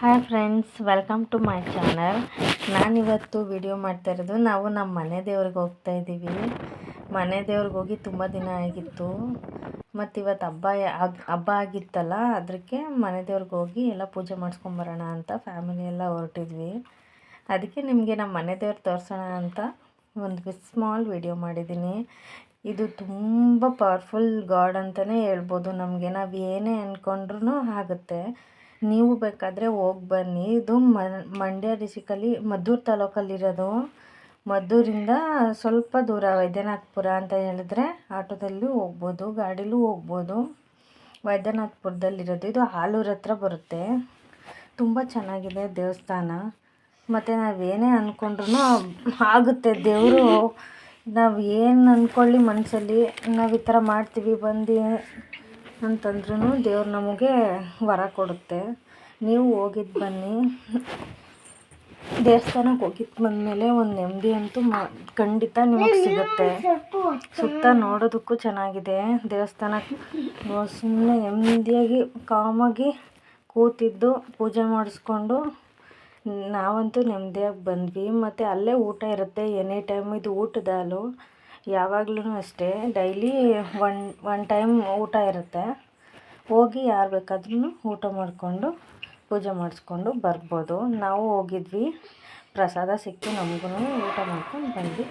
Hi friends welcome to my channel ನಾನಿವತ್ತು video ಮಾಡ್ತಾ ಇರೋದು. ನಾವು ನಮ್ಮ ಮನೆ ದೇವ್ರಿಗೆ ಹೋಗ್ತಾ ಇದ್ದೀವಿ. ಮನೆ ದೇವ್ರಿಗೆ ಹೋಗಿ ತುಂಬ ದಿನ ಆಗಿತ್ತು. ಮತ್ತು ಇವತ್ತು ಹಬ್ಬ ಹಬ್ಬ ಆಗಿತ್ತಲ್ಲ ಅದಕ್ಕೆ ಮನೆ ದೇವ್ರಿಗೆ ಹೋಗಿ ಎಲ್ಲ ಪೂಜೆ ಮಾಡಿಸ್ಕೊಂಬರೋಣ ಅಂತ ಫ್ಯಾಮಿಲಿ ಎಲ್ಲ ಹೊರಟಿದ್ವಿ. ಅದಕ್ಕೆ ನಿಮಗೆ ನಮ್ಮ ಮನೆ ದೇವ್ರು ತೋರಿಸೋಣ ಅಂತ ಒಂದು ಸ್ಮಾಲ್ ವಿಡಿಯೋ ಮಾಡಿದ್ದೀನಿ. ಇದು ತುಂಬ ಪವರ್ಫುಲ್ ಗಾಡ್ ಅಂತಲೇ ಹೇಳ್ಬೋದು ನಮಗೆ. ನಾವು ಏನೇ ಅಂದ್ಕೊಂಡ್ರೂ ಆಗುತ್ತೆ. ನೀವು ಬೇಕಾದರೆ ಹೋಗಿ ಬನ್ನಿ. ಇದು ಮಂಡ್ಯ ಡಿಸ್ಟಿಕಲ್ಲಿ ಮದ್ದೂರು ತಾಲೂಕಲ್ಲಿರೋದು. ಮದ್ದೂರಿಂದ ಸ್ವಲ್ಪ ದೂರ ವೈದ್ಯನಾಥ್ಪುರ ಅಂತ ಹೇಳಿದ್ರೆ ಆಟೋದಲ್ಲಿ ಹೋಗ್ಬೋದು, ಗಾಡೀಲೂ ಹೋಗ್ಬೋದು. ವೈದ್ಯನಾಥ್ಪುರದಲ್ಲಿರೋದು. ಇದು ಆಲೂರ ಹತ್ರ ಬರುತ್ತೆ. ತುಂಬ ಚೆನ್ನಾಗಿದೆ ದೇವಸ್ಥಾನ. ಮತ್ತು ನಾವೇನೇ ಅಂದ್ಕೊಂಡ್ರೂ ಆಗುತ್ತೆ ದೇವರು. ನಾವು ಏನು ಅಂದ್ಕೊಳ್ಳಿ ಮನಸ್ಸಲ್ಲಿ ನಾವು ಈ ಥರ ಮಾಡ್ತೀವಿ, ಬಂದು ಅಂತಂದ್ರೂ ದೇವ್ರು ನಮಗೆ ವರ ಕೊಡುತ್ತೆ. ನೀವು ಹೋಗಿದ್ದು ಬನ್ನಿ. ದೇವಸ್ಥಾನಕ್ಕೆ ಹೋಗಿದ್ದು ಬಂದಮೇಲೆ ಒಂದು ನೆಮ್ಮದಿ ಅಂತೂ ಮ, ಖಂಡಿತ ನಿಮಗೆ ಸಿಗುತ್ತೆ. ಸುತ್ತ ನೋಡೋದಕ್ಕೂ ಚೆನ್ನಾಗಿದೆ. ದೇವಸ್ಥಾನಕ್ಕೆ ಸುಮ್ಮನೆ ನೆಮ್ಮದಿಯಾಗಿ ಕಾಮಾಗಿ ಕೂತಿದ್ದು, ಪೂಜೆ ಮಾಡಿಸ್ಕೊಂಡು ನಾವಂತೂ ನೆಮ್ಮದಿಯಾಗಿ ಬಂದ್ವಿ. ಮತ್ತು ಅಲ್ಲೇ ಊಟ ಇರುತ್ತೆ. ಎನಿ ಟೈಮ್ ಇದು ಊಟದ ಹಾಲು. ಯಾವಾಗ್ಲೂ ಅಷ್ಟೇ. ಡೈಲಿ ಒನ್ ಒನ್ ಟೈಮ್ ಊಟ ಇರುತ್ತೆ. ಹೋಗಿ ಯಾರು ಬೇಕಾದ್ರೂ ಊಟ ಮಾಡಿಕೊಂಡು, ಪೂಜೆ ಮಾಡಿಸ್ಕೊಂಡು ಬರ್ಬೋದು. ನಾವು ಹೋಗಿದ್ವಿ. ಪ್ರಸಾದ ಸಿಕ್ಕಿ ನಮಗೂ ಊಟ ಮಾಡ್ಕೊಂಡು ಬಂದ್ವಿ.